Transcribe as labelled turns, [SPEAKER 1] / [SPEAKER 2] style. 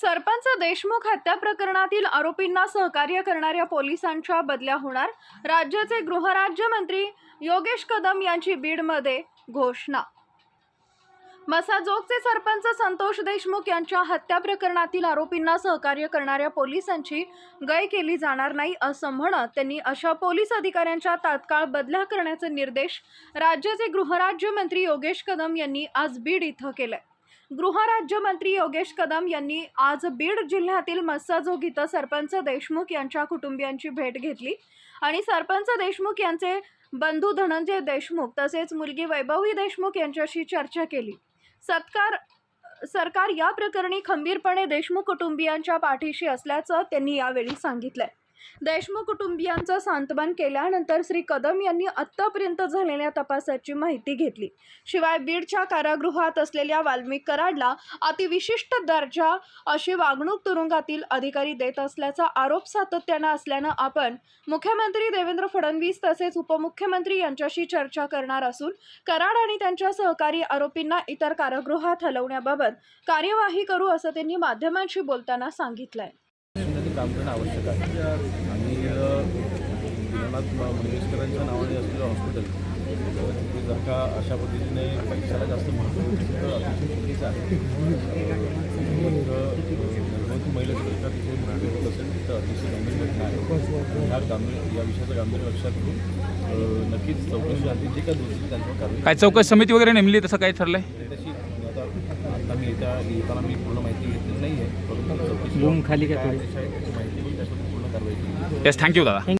[SPEAKER 1] सरपंच देशमुख हत्या प्रकरणातील आरोपींना सहकार्य करणाऱ्या पोलिसांच्या बदल्या होणार? राज्याचे गृहराज्यमंत्री योगेश कदम यांची बीडमध्ये घोषणा. मसाजोगचे सरपंच संतोष देशमुख यांच्या हत्या प्रकरणातील आरोपींना सहकार्य करणाऱ्या पोलिसांची गय केली जाणार नाही असं म्हणत त्यांनी अशा पोलीस अधिकाऱ्यांच्या तात्काळ बदल्या करण्याचे निर्देश राज्याचे गृहराज्यमंत्री योगेश कदम यांनी आज बीड इथं केले. गृहराज्यमंत्री योगेश कदम यांनी आज बीड जिल्ह्यातील मस्साजोग इथं सरपंच देशमुख यांच्या कुटुंबियांची भेट घेतली. आणि सरपंच देशमुख यांचे बंधू धनंजय देशमुख तसेच मुलगी वैभवी देशमुख यांच्याशी चर्चा केली. सत्कार सरकार या प्रकरणी खंबीरपणे देशमुख कुटुंबियांच्या पाठीशी असल्याचं त्यांनी यावेळी सांगितलंय. देशमुख कुटुंबियांचं सांत्वन केल्यानंतर श्री कदम यांनी आत्तापर्यंत झालेल्या तपासाची माहिती घेतली. शिवाय बीडच्या कारागृहात असलेल्या वाल्मिक कराडला अतिविशिष्ट दर्जा अशी वागणूक तुरुंगातील अधिकारी देत असल्याचा आरोप सातत्यानं असल्यानं आपण मुख्यमंत्री देवेंद्र फडणवीस तसेच उपमुख्यमंत्री यांच्याशी चर्चा करणार असून कराड आणि त्यांच्या सहकारी आरोपींना इतर कारागृहात हलवण्याबाबत कार्यवाही करू असं त्यांनी माध्यमांशी बोलताना सांगितलंय.
[SPEAKER 2] त्यासाठी काम करणं आवश्यक आहे. आणि दीनानाथ मंगेशकरांच्या नावाने असलेलं हॉस्पिटल तिथे जर का अशा पद्धतीने पैशाला जास्त महत्त्व अतिशय चुकीचं आहे. गर्भवती महिलेचं जर तिथे मृत्यू होत असेल तर अतिशय गंभीर घटना आहे. ह्या गांभीर या विषयाचं गांभीर्य लक्षात घेऊन नक्कीच चौकशी आधी जे काय दोषी त्यांच्यावर कारवाई
[SPEAKER 3] काय चौकशी समिती वगैरे नेमली तसं काय
[SPEAKER 2] आता आता मी येत्या येताना मी पूर्ण माहिती घेतलेली नाही आहे परंतु चौकशी
[SPEAKER 4] खाली का थोडी?
[SPEAKER 2] आदेश आहे त्याची माहिती पूर्ण कारवाई केली
[SPEAKER 3] येस थँक्यू दादा